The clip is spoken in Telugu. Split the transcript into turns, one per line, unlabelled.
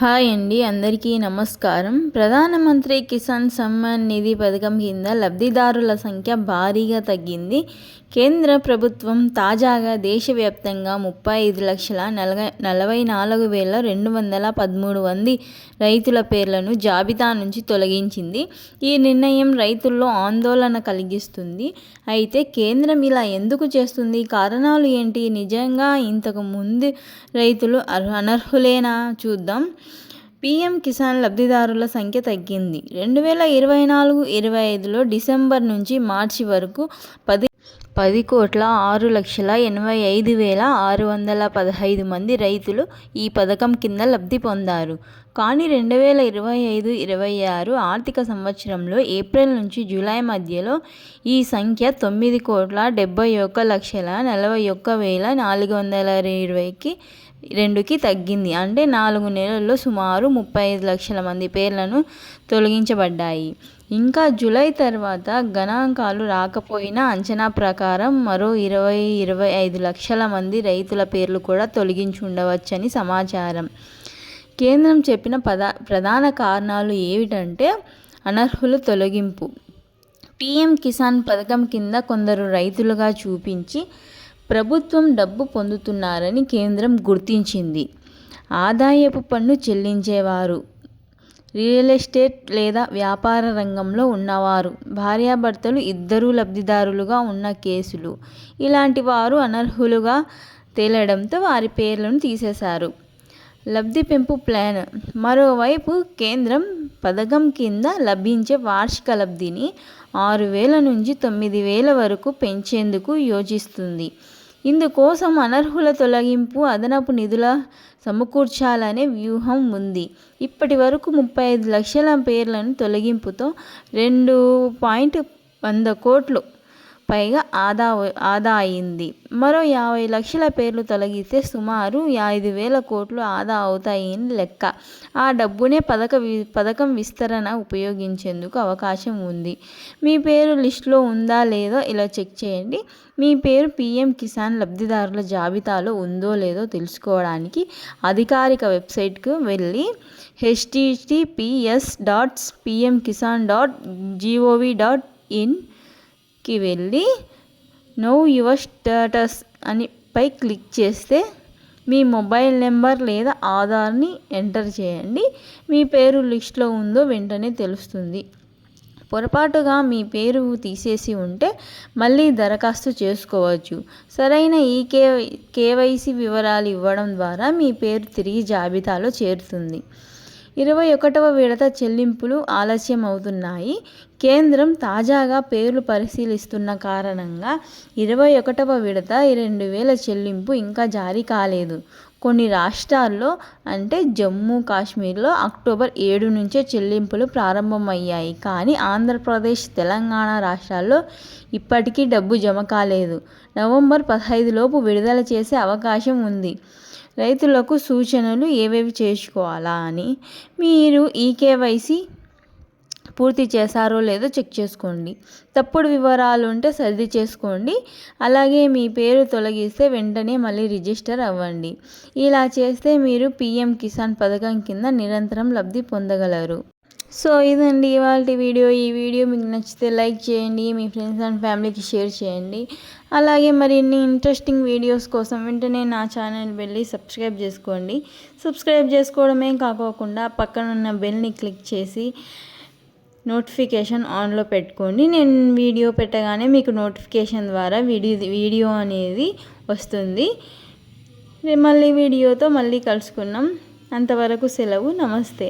హాయ్ అండి అందరికీ నమస్కారం. ప్రధానమంత్రి కిసాన్ సమ్మాన్ నిధి పథకం కింద లబ్ధిదారుల సంఖ్య భారీగా తగ్గింది. కేంద్ర ప్రభుత్వం తాజాగా దేశవ్యాప్తంగా ముప్పై ఐదు లక్షల నలభై నలభై నాలుగు వేల రెండు వందల పదమూడు మంది రైతుల పేర్లను జాబితా నుంచి తొలగించింది. ఈ నిర్ణయం రైతుల్లో ఆందోళన కలిగిస్తుంది. అయితే కేంద్రం ఇలా ఎందుకు చేస్తుంది? కారణాలు ఏంటి? నిజంగా ఇంతకు ముందు రైతులు అనర్హులేనా? చూద్దాం. పీఎం కిసాన్ లబ్ధిదారుల సంఖ్య తగ్గింది. రెండు వేల ఇరవై నాలుగు ఇరవై ఐదులో డిసెంబర్ నుంచి మార్చి వరకు పది పది కోట్ల ఆరు లక్షల ఎనభై ఐదు వేల ఆరు వందల పదహైదు మంది రైతులు ఈ పథకం కింద లబ్ధి పొందారు. కానీ రెండు వేల ఇరవై ఐదు ఇరవై ఆరు ఆర్థిక సంవత్సరంలో ఏప్రిల్ నుంచి జూలై మధ్యలో ఈ సంఖ్య తొమ్మిది కోట్ల డెబ్బై ఒక్క లక్షల నలభై ఒక్క వేల నాలుగు వందల ఇరవైకి రెండుకి తగ్గింది. అంటే నాలుగు నెలల్లో సుమారు ముప్పై ఐదు లక్షల మంది పేర్లను తొలగించబడ్డాయి. ఇంకా జూలై తర్వాత గణాంకాలు రాకపోయినా అంచనా ప్రకారం మరో ఇరవై ఇరవై ఐదు లక్షల మంది రైతుల పేర్లు కూడా తొలగించి ఉండవచ్చని సమాచారం. కేంద్రం చెప్పిన పద ప్రధాన కారణాలు ఏమిటంటే అనర్హులు తొలగింపు. పీఎం కిసాన్ పథకం కింద కొందరు రైతులుగా చూపించి ప్రభుత్వం డబ్బు పొందుతున్నారని కేంద్రం గుర్తించింది. ఆదాయపు పన్ను చెల్లించేవారు రియల్ ఎస్టేట్ లేదా వ్యాపార రంగంలో ఉన్నవారు భార్యాభర్తలు ఇద్దరూ లబ్ధిదారులుగా ఉన్న కేసులు. ఇలాంటి వారు అనర్హులుగా తేలడంతో వారి పేర్లను తీసేశారు. లబ్ధి పెంపు ప్లాన్. మరోవైపు కేంద్రం పథకం కింద లభించే వార్షిక లబ్ధిని ఆరు వేల నుంచి తొమ్మిది వేల వరకు పెంచేందుకు యోచిస్తుంది ఇందుకోసం అనర్హుల తొలగింపు అదనపు నిధుల సమకూర్చాలనే వ్యూహం ఉంది. ఇప్పటి వరకు ముప్పై ఐదు లక్షల పేర్లను తొలగింపుతో రెండు పాయింట్ వంద కోట్లు పైగా ఆదా ఆదా అయింది. మరో యాభై లక్షల పేర్లు తొలగిస్తే సుమారు ఐదు వేల కోట్లు ఆదా అవుతాయని లెక్క. ఆ డబ్బునే పథక పథకం విస్తరణ ఉపయోగించేందుకు అవకాశం ఉంది. మీ పేరు లిస్టులో ఉందా లేదో ఇలా చెక్ చేయండి. మీ పేరు పీఎం కిసాన్ లబ్ధిదారుల జాబితాలో ఉందో లేదో తెలుసుకోవడానికి అధికారిక వెబ్సైట్కు వెళ్ళి HTTPS dots PM Kisan dot GOV dot in కి వెళ్ళి నో యువర్ స్టేటస్ అని పై క్లిక్ చేస్తే మీ మొబైల్ నెంబర్ లేదా ఆధార్ని ఎంటర్ చేయండి. మీ పేరు లిస్ట్లో ఉందో వెంటనే తెలుస్తుంది. పొరపాటుగా మీ పేరు తీసేసి ఉంటే మళ్ళీ దరఖాస్తు చేసుకోవచ్చు. సరైన ఈ కే కేవైసీ వివరాలు ఇవ్వడం ద్వారా మీ పేరు తిరిగి జాబితాలో చేరుతుంది. ఇరవై ఒకటవ విడత చెల్లింపులు ఆలస్యం అవుతున్నాయి కేంద్రం తాజాగా పేర్లు పరిశీలిస్తున్న కారణంగా ఇరవై ఒకటవ విడత రెండు వేల చెల్లింపు ఇంకా జారీ కాలేదు. కొన్ని రాష్ట్రాల్లో అంటే జమ్మూ కాశ్మీర్లో అక్టోబర్ ఏడు నుంచే చెల్లింపులు ప్రారంభమయ్యాయి. కానీ ఆంధ్రప్రదేశ్ తెలంగాణ రాష్ట్రాల్లో ఇప్పటికీ డబ్బు జమ కాలేదు. నవంబర్ పదహైదులోపు విడుదల చేసే అవకాశం ఉంది. రైతులకు సూచనలు ఏవేవి చేసుకోవాలా అని మీరు ఈ కేవైసీ పూర్తి చేశారో లేదో చెక్ చేసుకోండి. తప్పుడు వివరాలు ఉంటే సర్ది చేసుకోండి. అలాగే మీ పేరు తొలగిస్తే వెంటనే మళ్ళీ రిజిస్టర్ అవ్వండి. ఇలా చేస్తే మీరు పిఎం కిసాన్ పథకం కింద నిరంతరం లబ్ధి పొందగలరు. సో ఇదండి ఇవాళ వీడియో. ఈ వీడియో మీకు నచ్చితే లైక్ చేయండి మీ ఫ్రెండ్స్ అండ్ ఫ్యామిలీకి షేర్ చేయండి. అలాగే మరిన్ని ఇంట్రెస్టింగ్ వీడియోస్ కోసం వెంటనే నా ఛానల్ వెళ్ళి సబ్స్క్రైబ్ చేసుకోండి. సబ్స్క్రైబ్ చేసుకోవడమే కాకోకుండా పక్కన ఉన్న బెల్ని క్లిక్ చేసి నోటిఫికేషన్ ఆన్లో పెట్టుకోండి. నేను వీడియో పెట్టగానే మీకు నోటిఫికేషన్ ద్వారా వీడియో వీడియో అనేది వస్తుంది. మళ్ళీ వీడియోతో మళ్ళీ కలుసుకున్నాం అంతవరకు సెలవు. నమస్తే.